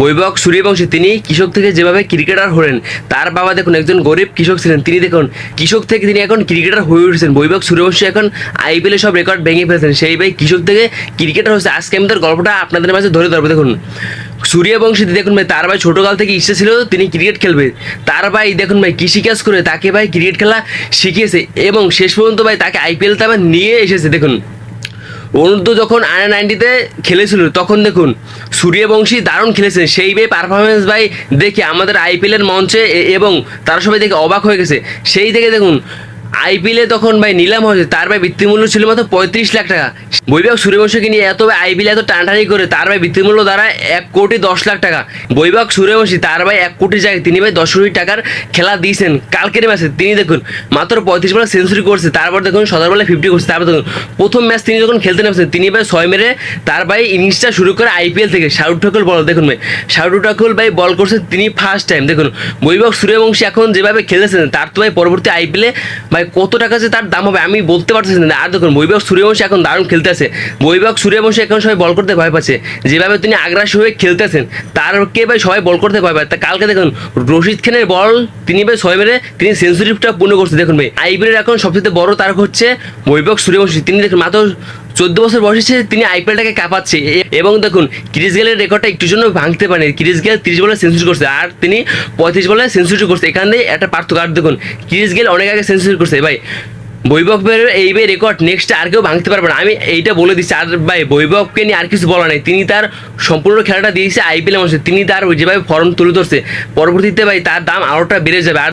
বৈভব সূর্যবংশী তিনি কৃষক থেকে যেভাবে ক্রিকেটার হলেন, তার বাবা দেখুন একজন গরিব কৃষক ছিলেন। তিনি দেখুন, কৃষক থেকে তিনি এখন ক্রিকেটার হয়ে উঠেছেন। বৈভব সূর্যবংশী এখন আইপিএলে সব রেকর্ড ভেঙে ফেলেছেন। সেই ভাই কৃষক থেকে ক্রিকেটার হচ্ছে আজকে আমি তার গল্পটা আপনাদের মাঝে ধরে ধরবো। দেখুন সূর্যবংশী দেখুন ভাই, তার ভাই ছোটকাল থেকে ইচ্ছে ছিল তিনি ক্রিকেট খেলবে। তার ভাই দেখুন ভাই কৃষিকাজ করে তাকে ভাই ক্রিকেট খেলা শিখিয়েছে এবং শেষ পর্যন্ত ভাই তাকে আইপিএলতে আবার নিয়ে এসেছে। দেখুন অনূর্ধ্ব যখন আন্ডার নাইনটিতে খেলেছিল, তখন দেখুন, সূর্যবংশী দারুণ খেলেছেন। সেই বে পারফরমেন্স ভাই দেখে আমাদের আইপিএলের মঞ্চে এবং তারা সবাই দেখে অবাক হয়ে গেছে। সেই থেকে দেখুন আইপিএলে তখন ভাই নিলাম হয়েছে, তার ভাই বৃত্তিমূল্য ছিল মাত্র পঁয়ত্রিশ লাখ টাকা। বৈভব সূর্যবংশীকে নিয়ে এত ভাই আইপিএল এত টানটানি করে, তার ভাই বৃত্তিমূল্য দ্বারা এক কোটি দশ লাখ টাকা। বৈভব সূর্যবংশী, তার ভাই এক কোটি জায়গায়, তিনি ভাই দশ কোটি টাকার খেলা দিয়েছেন। কালকের ম্যাচে তিনি দেখুন, মাত্র পঁয়ত্রিশ বলে সেঞ্চুরি করছে, তারপর দেখুন সতেরো বলে ফিফটি করছে, তারপর দেখুন, প্রথম ম্যাচ তিনি যখন খেলতে নেমেছেন, তিনি ভাই ছয় মেরে তার ভাই ইনিংসটা শুরু করে আইপিএল থেকে। শাহরুখ ঠাকুর বল, দেখুন ভাই শাহরুখ ঠাকুর ভাই বল করছে তিনি ফার্স্ট টাইম দেখুন। বৈভব সূর্যবংশী এখন যেভাবে খেলেছেন, তার তো ভাই পরবর্তী আইপিএলে ভাই, কত টাকা যে তার দাম হবে, আমি বলতে পারতেছি না। আর দেখুন বৈভব সূর্যবংশী এখন দারুণ খেলতেছে। বৈভব সূর্যবংশী এখন সবাই বল করতে ভয় পাচ্ছে। যেভাবে তিনি আগ্রাসী হয়ে খেলতেছেন, তার কে ভাই সবাই বল করতে ভয় পায়? তা কালকে দেখুন, রশিদ খানের বল তিনি ভাই ছয় মেরে, তিনি সেঞ্চুরিটা পূর্ণ করছে। দেখুন ভাই, আইপিএলের এখন সবচেয়ে বড় তারক হচ্ছে বৈভব সূর্যবংশী। তিনি দেখুন মাত্র চোদ্দ বছর বয়সে তিনি আইপিএলটাকে কাঁপাচ্ছে। এবং দেখুন, ক্রিস গেলের রেকর্ডটা একটু জন্য ভাঙতে পারেন। ক্রিস গেল তিরিশ বলে সেঞ্চুরি করছে, আর তিনি পঁয়ত্রিশ বলে সেঞ্চুরি করছে। এখানে একটা পার্থক্য, আর দেখুন, ক্রিস গেল অনেক আগে সেঞ্চুরি করছে। ভাই বৈভবের এই রেকর্ড নেক্সট আর কেউ ভাঙতে পারবে না। আমি এইটা বলে দিচ্ছি, আর ভাই, বৈভবকে নিয়ে আর কিছু বলা নাই। তিনি তার সম্পূর্ণ খেলাটা দিয়েছে আইপিএল মানুষের তিনি তার যেভাবে ফর্ম তুলে ধরছে, পরবর্তীতে ভাই তার দাম আরোটা বেড়ে যাবে। আর